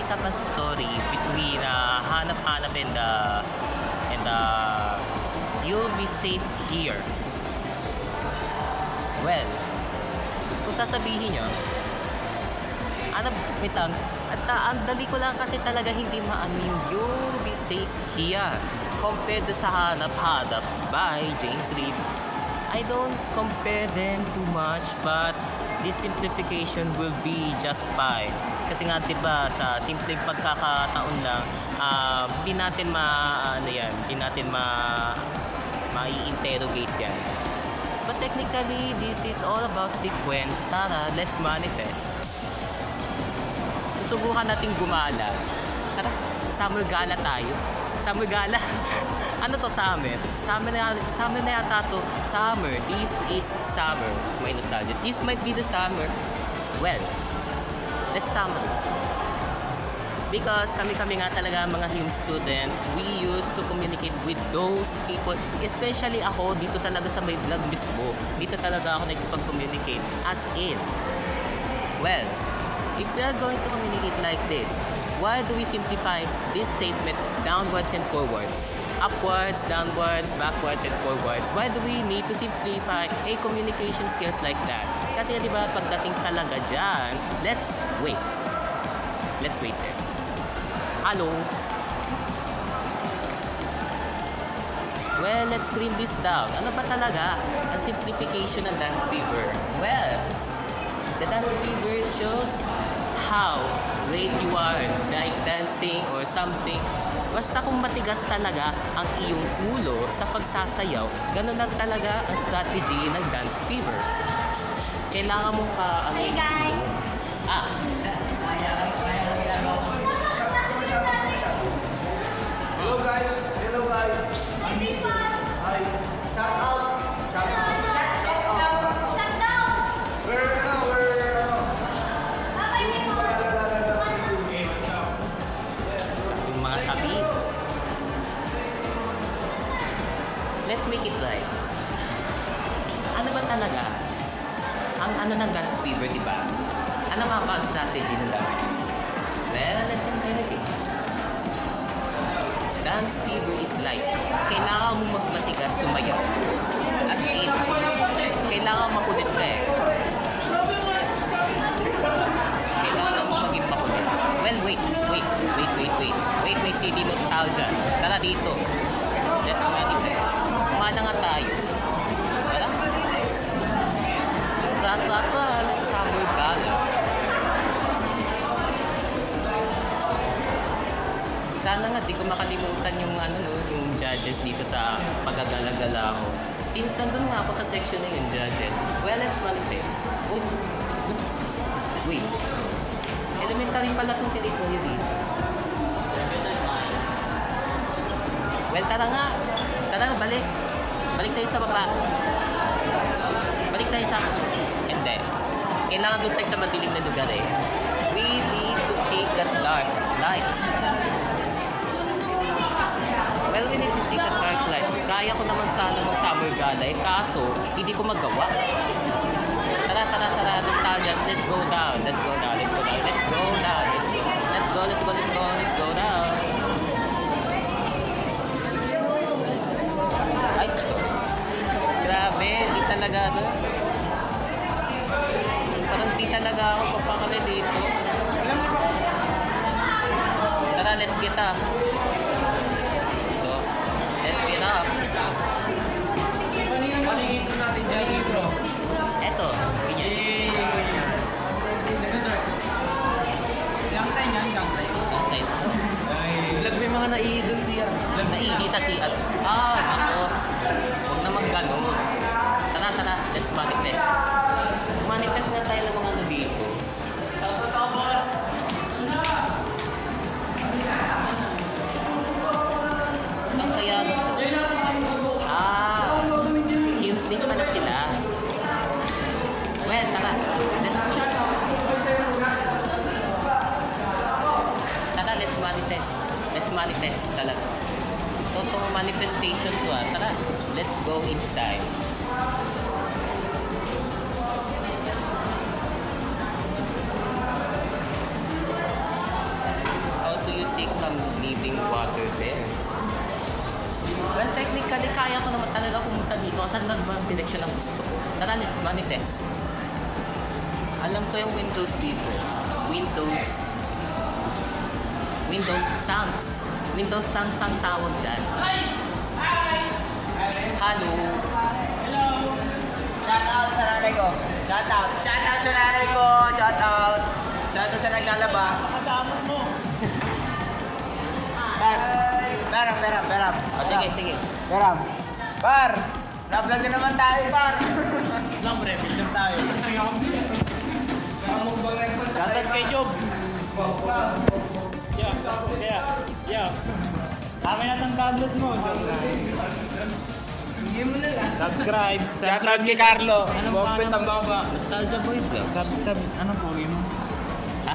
make up a story between uh, hanap-hanap and uh, and uh, you'll be safe here. Well, kung sasabihin nyo, ano, wait lang, at uh, ang dali ko lang kasi talaga hindi maano yung you'll be safe here compared sa hanap-hanap by James Reed. I don't compare them too much but this simplification will be just fine. Kasi nga 'di ba sa simpleng pagkakataon lang, ah, hindi natin ma ano yan, hindi natin ma mai-interrogate yan. But technically, this is all about sequence. Tara, let's manifest. Susubukan nating gumala. Tara, summer gala tayo. Summer gala. ano to summer? Summer na, summer na yata to. Summer. This is summer. May nostalgia. This might be the summer. Well, let's summer this. Because kami-kami nga talaga mga hymn students, we used to communicate with those people. Especially ako, dito talaga sa may vlog mismo. Dito talaga ako nagpag-communicate. As in, well, if we are going to communicate like this, why do we simplify this statement downwards and forwards? Upwards, downwards, backwards, and forwards. Why do we need to simplify a communication skills like that? Kasi di ba pagdating talaga dyan, let's wait. Let's wait there. Hello? Well, let's screen this down. Ano ba talaga ang simplification ng dance fever? Well, the dance fever shows how great you are like dancing or something. Basta kung matigas talaga ang iyong ulo sa pagsasayaw, ganun lang talaga ang strategy ng dance fever. Kailangan mo pa... ano, Hey guys! Ah, Sana nga di ko makalimutan yung ano no, yung judges dito sa pagagala-gala ko. Since nandun nga ako sa section na yung judges, well, let's manifest. Uy, wait. Elementary pala itong teritoryo dito. Well, tara nga. Tara balik. Balik tayo sa baba. Balik tayo sa... Hindi. Kailangan doon tayo sa madilim na lugar eh. We need to seek that dark lights. Kaya ko naman sana mag-summer gala eh, kaso hindi ko magawa. Tara, tara, tara, nostalgias. Let's go down. Let's go down. Let's go down. Let's go down. Let's go, let's go, let's go, let's go down. Ay, sorry. Grabe, di talaga ano. Parang di talaga ako papakali dito. Tara, let's get up. Naihi dun siya. Naidi sa CR. Ah, ako. Huwag naman ganun. Tara, tara. Let's manifest. Manifest manifestation ko ah. Tara, let's go inside. How do you seek the living water there? Well, technically, kaya ko naman talaga pumunta dito. Saan na ba ang direksyon ng gusto ko? Tara, let's manifest. Alam ko yung windows dito. Windows. Windows Sangs. Windows Sangs ang tawag dyan. Ay! Hello. Shout out sa nanay ko. Shout out. Shout out sa nanay ko. Shout out. Shout out sa naglalaba. Par. Peram, peram, peram. Oh, sige, sige. Peram. Par. Na-vlog na naman tayo, par. Lang, pre. Picture tayo. Shout out kay Job. Yeah, yeah, yeah. Kami na itong tablet mo. Subscribe. Shout out kay Carlo. Anong Bopet pangalan ang baba. Nostalgia Boy Vlogs. Sub, sub, anong pogi mo? Ha?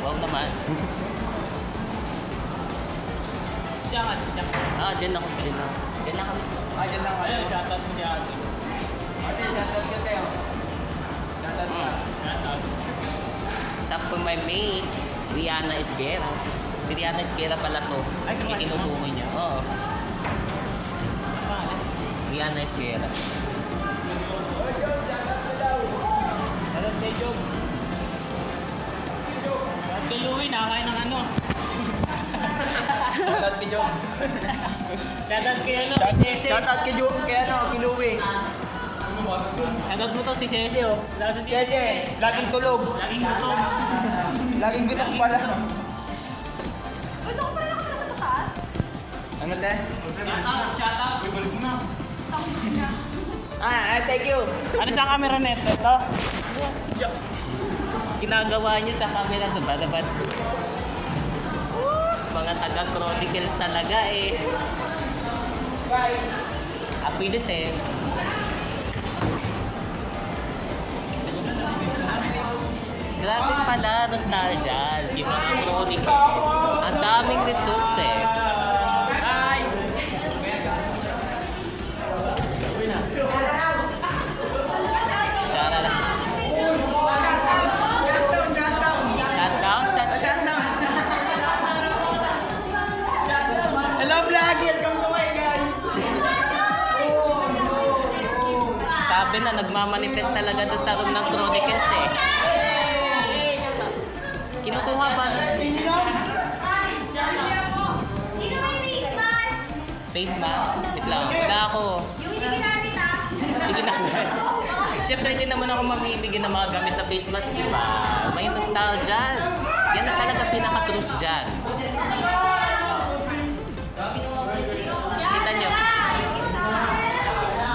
wow naman. Diyan, diyan. Ah, dyan ako, dyan ako. Dyan lang kami. Ah, dyan lang. Ayun, shoutout mo si ate. Ate, shout out ka tayo. Shout out ka. Shoutout. Sa po my mate, Rihanna Esguera. Si Rihanna Esguera pala to. Ay, Yung tinutukoy niya. Oo. Pangalan? Rihanna Esguera. Shoutout kay Job. Shoutout kay Louie, nakakain ng ano. Shout out kay Job. Shoutout kay ano, si Sese. Shout out kay Job. Kay ano, kay Louie. Shoutout mo to si Sese, oh. Shoutout si Sese, laging tulog. Laging gutom. Laging gutom pala. Ano te? Ah, ah, thank you. Ano sa camera net? Ito? Ginagawa niya sa camera to. Bada ba't? Sus, mga taga-chronicles talaga eh. Bye. Apilis eh. Grabe pala, nostalgia. Yung mga chronicles. Ang daming results eh. Nagmamanifest talaga doon sa room ng Chronicles eh. Kinukuha ba? Face mask? Wait lang. Wala ako. Yung hindi ginamit ah. Sige na. Siyempre, hindi naman ako mamimigay ng mga gamit na face mask, di ba? May nostalgias. Yan na talaga pinaka-truth dyan. Kita nyo,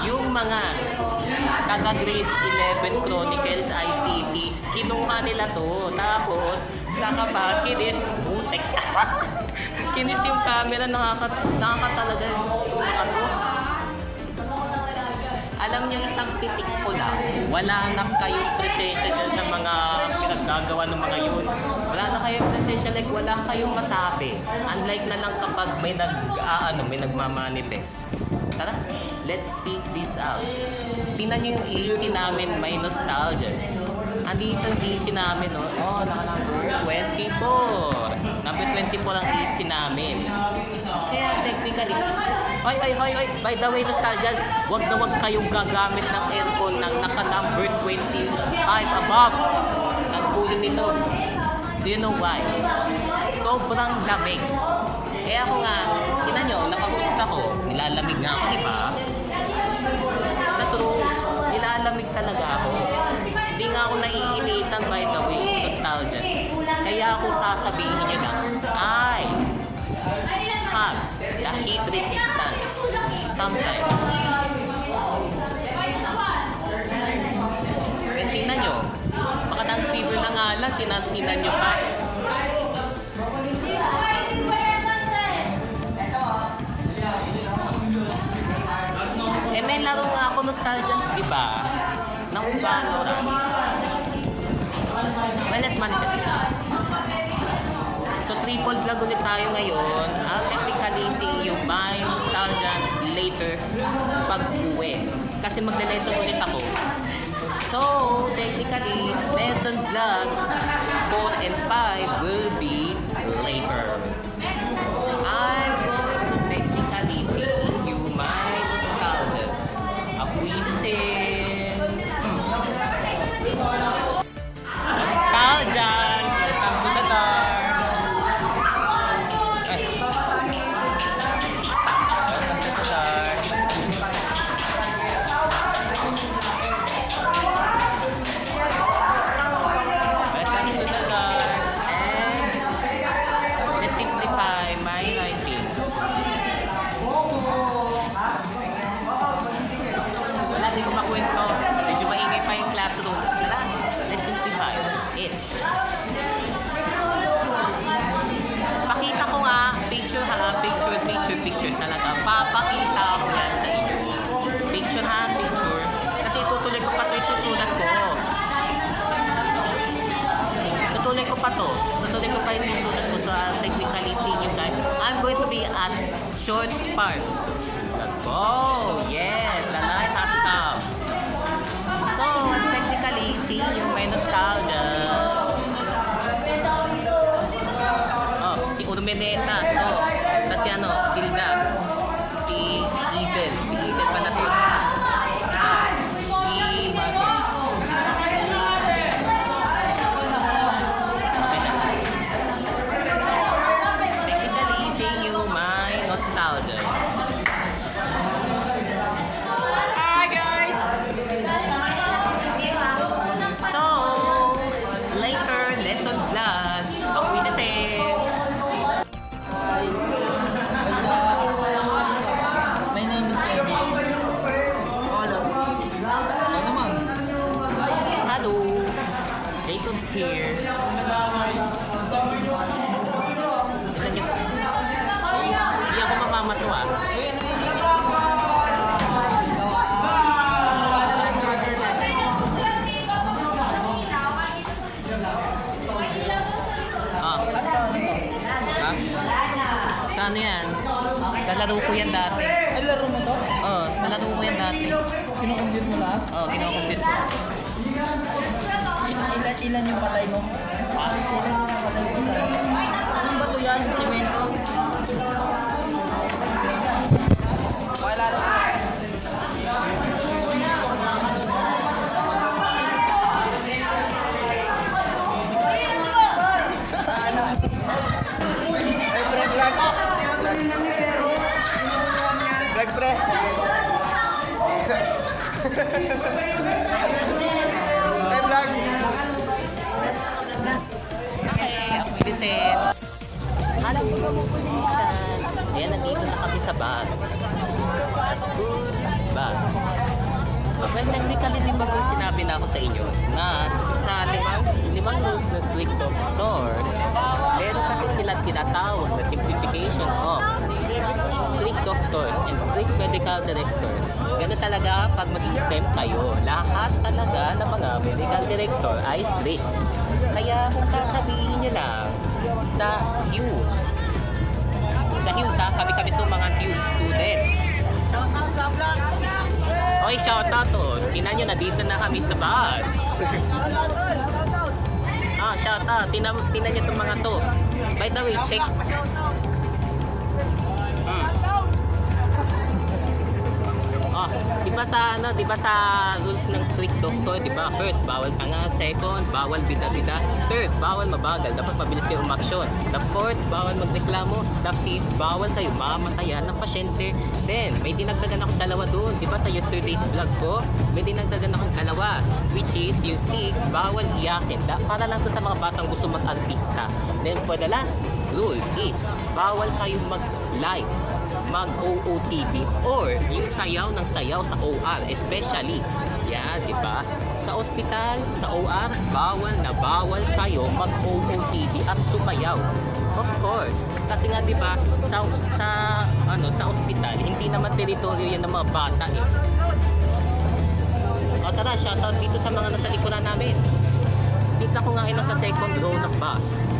yung mga taga grade 11 Chronicles ICT, kinuha nila to. Tapos, sa pa, kinis, putek kinis yung camera, nakaka, nakakatalaga yung mga to. Alam niyo isang titik ko lang, wala na kayong presensya dyan sa mga pinaggagawa ng mga yun. Wala na kayong presensya, like wala kayong masabi. Unlike na lang kapag may nag, ah, ano, may nagmamanifest. Tara, let's see this out. Tingnan niyo yung AC namin, may nostalgias. Andito yung AC namin, no? Oh, naka-number 24. Number 24 ang AC namin. Kaya technically, Hoy, hoy, hoy, hoy. By the way, nostalgians, wag na wag kayong gagamit ng aircon ng naka-number 25 above. Ang cooling nito. Do you know why? Sobrang lamig. Kaya ako nga, tinan nyo, nakaboots ako. Nilalamig nga ako, di ba? Talaga ako. Hindi nga ako naiinitan by the way, nostalgians. Kaya ako sasabihin nyo na, ay, have the heat resistance sometimes. Eh, tingnan nyo. Baka dance fever na nga lang, tinan, tingnan nyo pa. Eh, may laro nga ako nostalgians, di ba? Well, let's manifest it. So, triple vlog ulit tayo ngayon. I'll technically see you my nostalgians later pag uwi. Kasi magle-lesson ulit ako. So, technically, lesson vlog 4 and 5 will be later. Short part. Let's go! Yes! The light has come. So, technically, seeing yung may nostalgia. Oh, si Urmeneta. To. Tapos si ano, Silda. Ilan, yung patay mo? Ilan yung patay mo sa... Anong bato yan? Simento? Okay, lalo. Vlog pre. ako yung Lisette. Hello, chance. Ayan, nandito na kami sa bus. Sa school bus. Well, technically, di ba kung sinabi na ako sa inyo na sa limang, limang rules ng strict doctors, meron kasi sila tinatawag na simplification of strict doctors and strict medical directors. Ganun talaga pag mag-STEM kayo. Lahat talaga ng mga medical director ay strict. Kaya kung sasabihin nyo lang sa Hughes, sa Hughes ha, kami-kami to mga Hughes students. Oy, shoutout to. Tinan nyo, nandito na kami sa bus. ah, shoutout. Tinan, tinan nyo itong mga to. By the way, check. Di ba sa ano, di ba sa rules ng strict doctor, di ba? First, bawal tanga. Second, bawal bida-bida. Third, bawal mabagal. Dapat mabilis kayo umaksyon. The fourth, bawal magreklamo. The fifth, bawal kayo mamatayan ng pasyente. Then, may dinagdagan akong dalawa doon. Di ba sa yesterday's vlog ko? May dinagdagan akong dalawa. Which is, yung sixth, bawal iyakin. Da, para lang to sa mga batang gusto mag-artista. Then, for the last rule is, bawal kayong mag-live mag-OOTD or yung sayaw ng sayaw sa OR especially. Yan di ba? Sa ospital sa OR bawal na bawal kayo mag-OOTD at sumayaw. Of course kasi nga di ba sa sa ano sa ospital hindi naman teritoryo yan ng mga bata eh. O tara shoutout dito sa mga nasa likuran namin. Since ako nga ay nasa second row ng bus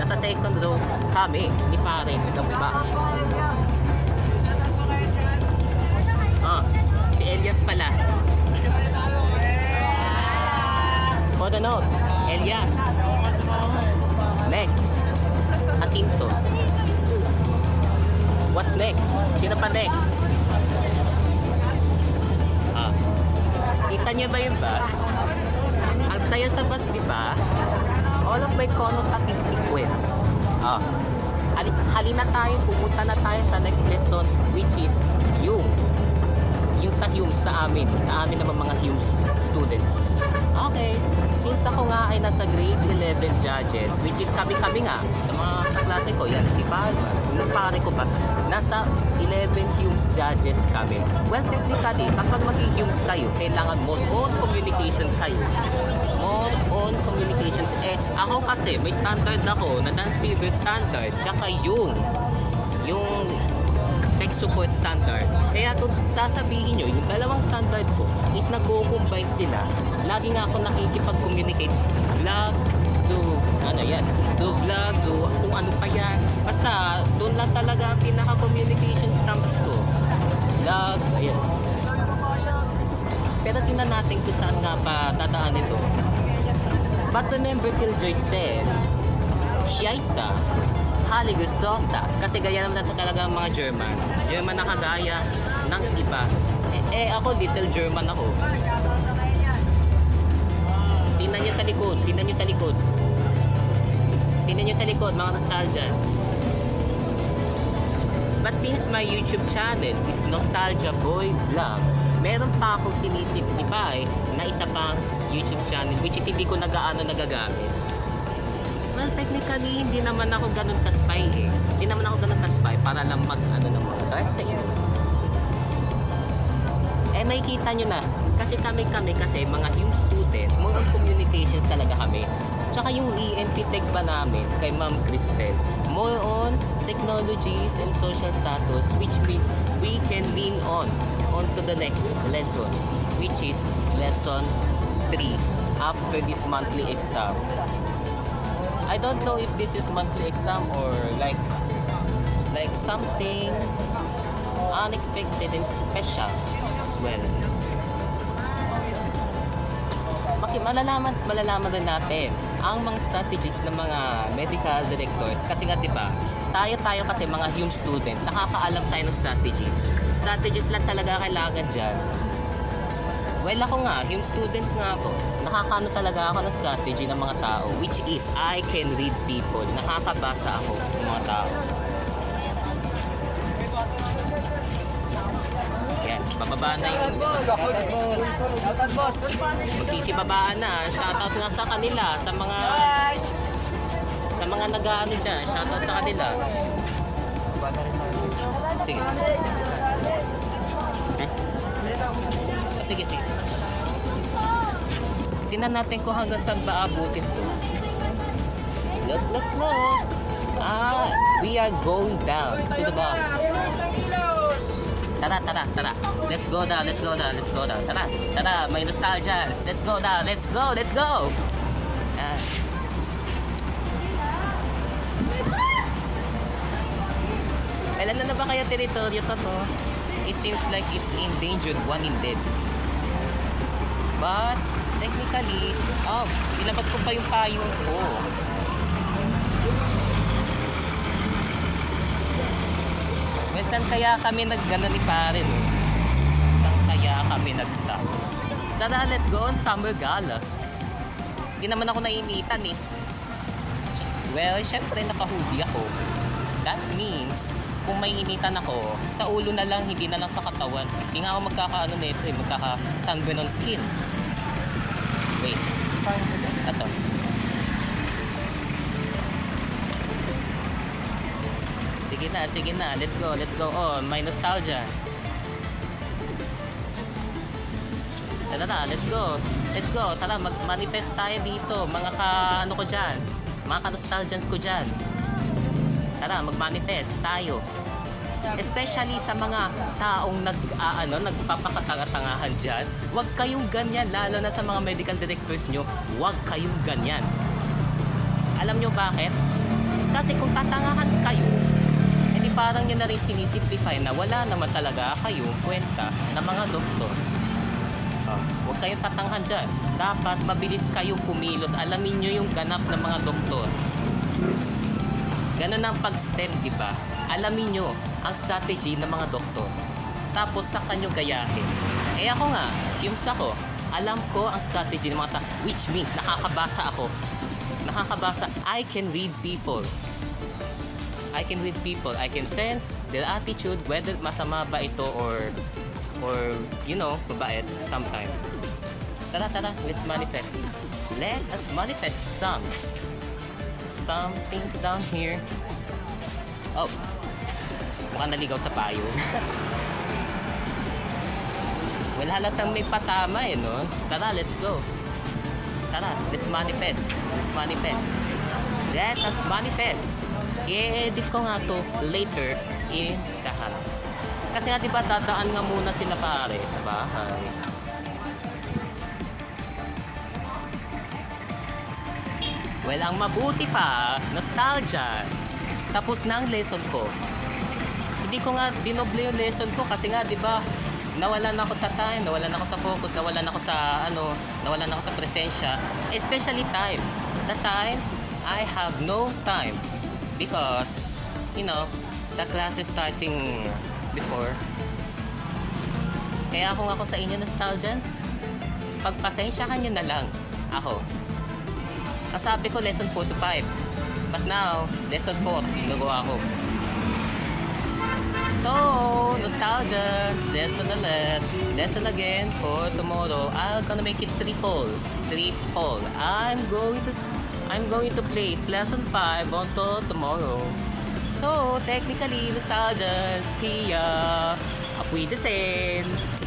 nasa second row kami ni pare ng bus Hali, halina tayo, pumunta na tayo sa next lesson which is yung yung sa Hume sa amin, sa amin naman mga Hume students. Okay, since ako nga ay nasa grade 11 judges, which is kami-kami nga, sa mga kaklase ko, yan, si Palmas, yung pare ko pa, nasa 11 Humes judges kami. Well, technically, kapag mag-Humes kayo, kailangan more on communications kayo. More on communications. Eh, ako kasi, may standard ako, na dance behavior standard, tsaka yung, yung tech support standard. Kaya kung sasabihin nyo, yung dalawang standard ko is nagko-combine sila. Lagi nga ako nakikipag-communicate vlog to ano yan, to vlog to kung ano pa yan. Basta doon lang talaga ang pinaka-communication stamps ko. Vlog, ayan. Pero tingnan natin kung saan nga pa dadaan ito. But remember Killjoy said, siya isa Hali Gustosa. Kasi gaya naman natin talaga ang mga German. German na kagaya ng iba. Eh, eh ako, little German ako. Tingnan nyo sa likod. Tingnan nyo sa likod. Tingnan nyo sa likod, mga nostalgians. But since my YouTube channel is Nostalgia Boy Vlogs, meron pa akong sinisimplify na isa pang YouTube channel which is hindi ko nagaano nagagamit. Well, technically, hindi naman ako ganun ka-spy eh. Hindi naman ako ganun ka-spy para lang mag, ano naman, kahit sa iyo. Eh, may kita nyo na. Kasi kami-kami kasi, mga Hume student, on communications talaga kami. Tsaka yung EMP Tech ba namin, kay Ma'am Cristel, more on technologies and social status, which means we can lean on on to the next lesson, which is lesson 3 after this monthly exam. I don't know if this is monthly exam or like like something unexpected and special as well. Maki malalaman malalaman din natin ang mga strategies ng mga medical directors kasi nga 'di ba? Tayo tayo kasi mga Hume student, nakakaalam tayo ng strategies. Strategies lang talaga kailangan diyan. Well, ako nga, Hume student nga ako. Nakakano talaga ako ng strategy ng mga tao, which is, I can read people. Nakakabasa ako ng mga tao. Yan, bababa na yung... Magsisibabaan na. Shoutout nga sa kanila, sa mga... Sa mga nag-ano dyan, shoutout sa kanila. Sige. Sige, sige. Tingnan natin kung hanggang saan ba abutin to. Look, look, look. Ah, we are going down to the bus. Tara, tara, tara. Let's go down, let's go down, let's go down. Tara, tara, may nostalgians. Let's go down, let's go, let's go. Ah. Kailan na na ba kaya teritoryo to to? It seems like it's endangered, one in dead. But, technically, oh, pinabas ko pa yung payong ko. Well, saan kaya kami naggano ni pare, no? Saan kaya kami nag-stop? Tara, let's go on summer galas. Hindi naman ako nainitan eh. Well, syempre naka-hoodie ako. That means, kung may initan ako, sa ulo na lang, hindi na lang sa katawan. Hindi nga ako magkakaano nito eh, magkaka-sunburn on skin. Wait. Ito. Sige na, sige na. Let's go, let's go on. My nostalgians. Tara na, let's go. Let's go. Tara, mag-manifest tayo dito. Mga ka, ano ko dyan. Mga ka-nostalgians ko dyan. Tara, mag-manifest tayo. Especially sa mga taong nag, ah, ano, nagpapakatanga-tangahan dyan. Huwag kayong ganyan, lalo na sa mga medical directors nyo. Huwag kayong ganyan. Alam nyo bakit? Kasi kung tatangahan kayo, edi parang nyo na rin sinisimplify na wala naman talaga kayong kwenta ng mga doktor. Oh, huwag kayong tatanghan dyan. Dapat mabilis kayo kumilos. Alamin nyo yung ganap ng mga doktor. Ganun ang pag-STEM, di ba? Alamin nyo ang strategy ng mga doktor. Tapos sa kanyo gayahin. Eh ako nga, yung sa ko, alam ko ang strategy ng mga ta- which means nakakabasa ako. Nakakabasa, I can read people. I can read people. I can sense their attitude, whether masama ba ito or or you know, mabait sometime. Tara, tara, let's manifest. Let us manifest some some things down here. Oh, mukhang naligaw sa payo. well, halatang may patama eh, no? Tara, let's go. Tara, let's manifest. Let's manifest. Let us manifest. I-edit ko nga to later in the house. Kasi nga diba dadaan nga muna sila pare sa bahay. Well, ang mabuti pa, nostalgians. Tapos na ang lesson ko. Hindi ko nga dinoble yung lesson ko kasi nga, di ba, nawalan ako sa time, nawalan ako sa focus, nawalan ako sa ano, nawalan ako sa presensya, especially time. The time, I have no time because, you know, the class is starting before. Kaya kung ako sa inyo nostalgians, pagpasensyahan nyo na lang ako. Ang ko, lesson 4 to 5. But now, lesson 4, nagawa ako. So, nostalgians, lesson ulit. Lesson again for tomorrow. I'm gonna make it triple. Triple. I'm going to I'm going to place lesson 5 on to tomorrow. So, technically, nostalgians, here. Auf Wiedersehen.